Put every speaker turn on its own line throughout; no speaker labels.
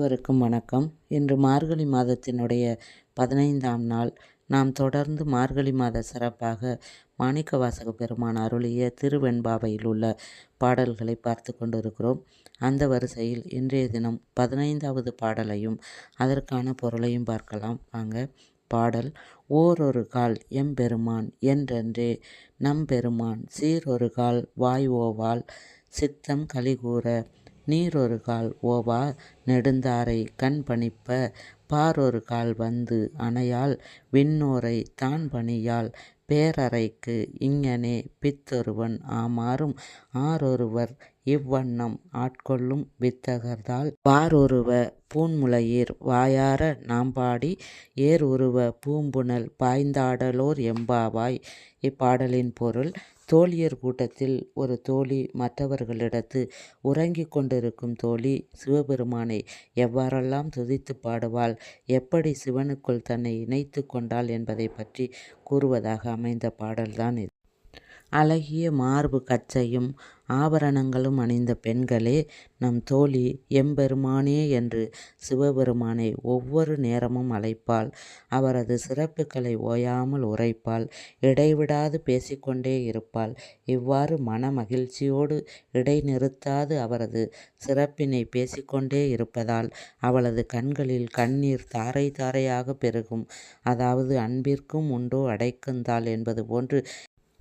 அனைவருக்கும் வணக்கம். இன்று மார்கழி மாதத்தினுடைய பதினைந்தாம் நாள். நாம் தொடர்ந்து மார்கழி மாத சிறப்பாக மாணிக்கவாசக பெருமான் அருளிய திருவெண்பாவையில் உள்ள பாடல்களை பார்த்து கொண்டிருக்கிறோம். அந்த வரிசையில் இன்றைய தினம் பதினைந்தாவது பாடலையும் அதற்கான பொருளையும் பார்க்கலாம். வாங்க பாடல் ஓரொரு கால் எம்பெருமான் என்றென்றே நம்பெருமான் சீரொரு கால் வாய் ஓவால் சித்தம் கலிகூற நீரொரு கால் ஓவா நெடுந்தாரை கண் பணிப்ப பாரொரு கால் வந்து அணையால் விண்ணோரை தான் பணியால் பேரறைக்கு இங்ஙனே பித்தொருவன் ஆமாறும் ஆரொருவர் இவ்வண்ணம் ஆட்கொள்ளும் வித்தகர்தால் வாரொருவ பூன்முலையீர் வாயார நாம்பாடி ஏர்உருவ பூம்புணல் பாய்ந்தாடலோர் எம்பாவாய் இப்பாடலின் பொருள் தோழியர் கூட்டத்தில் ஒரு தோழி மற்றவர்களிடத்து உறங்கிக் கொண்டிருக்கும் தோழி சிவபெருமானை எவ்வாறெல்லாம் துதித்து பாடுவாள் எப்படி சிவனுக்குள் தன்னை இணைத்து கொண்டாள் என்பதை பற்றி கூறுவதாக அமைந்த பாடல்தான் இது. அழகிய மார்பு கச்சையும் ஆபரணங்களும் அணிந்த பெண்களே நம் தோழி எம்பெருமானே என்று சிவபெருமானை ஒவ்வொரு நேரமும் அழைப்பாள். அவரது சிறப்புகளை ஓயாமல் உரைப்பாள். இடைவிடாது பேசிக்கொண்டே இருப்பாள். இவ்வாறு மன மகிழ்ச்சியோடு இடைநிறுத்தாது அவரது சிறப்பினை பேசிக்கொண்டே இருப்பதால் அவளது கண்களில் கண்ணீர் தாரை தாரையாக பெருகும். அதாவது அன்பிற்கும் உண்டோ அடைக்குந்தாள் என்பது போன்று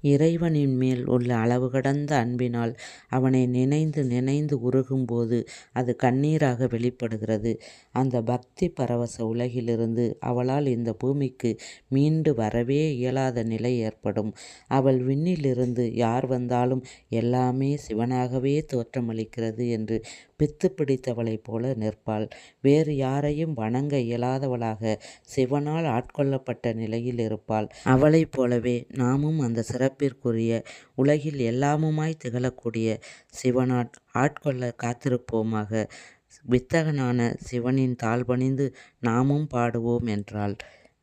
இறைவனின் மேல் உள்ள அளவு கடந்த அன்பினால் அவனை நினைந்து நினைந்து உருகும்போது அது கண்ணீராக வெளிப்படுகிறது. அந்த பக்தி பரவச உலகிலிருந்து அவளால் இந்த பூமிக்கு மீண்டு வரவே இயலாத நிலை ஏற்படும். அவள் விண்ணிலிருந்து யார் வந்தாலும் எல்லாமே சிவனாகவே தோற்றமளிக்கிறது என்று பித்து பிடித்தவளைப் போல நிற்பாள். வேறு யாரையும் வணங்க இயலாதவளாக சிவனால் ஆட்கொள்ளப்பட்ட நிலையில் இருப்பாள். அவளைப் போலவே நாமும் அந்த சிறப்பிற்குரிய உலகில் எல்லாமுமாய் திகழக்கூடிய சிவனாட் ஆட்கொள்ள காத்திருப்போமாக. வித்தகனான சிவனின் தாழ்பணிந்து நாமும் பாடுவோம் என்றாள்.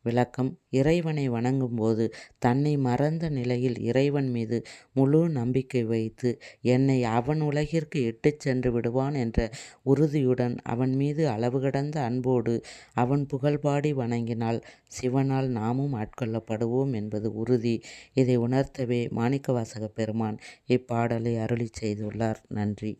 விளக்கம். இறைவனை வணங்கும்போது தன்னை மறந்த நிலையில் இறைவன் மீது முழு நம்பிக்கை வைத்து என்னை அவன் உலகிற்கு இட்டுச் சென்று விடுவான் என்ற உறுதியுடன் அவன் மீது அளவு கடந்த அன்போடு அவன் புகழ்பாடி வணங்கினால் சிவனால் நாமும் ஆட்கொள்ளப்படுவோம் என்பது உறுதி. இதை உணர்த்தவே மாணிக்கவாசக பெருமான் இப்பாடலை அருளி செய்துள்ளார். நன்றி.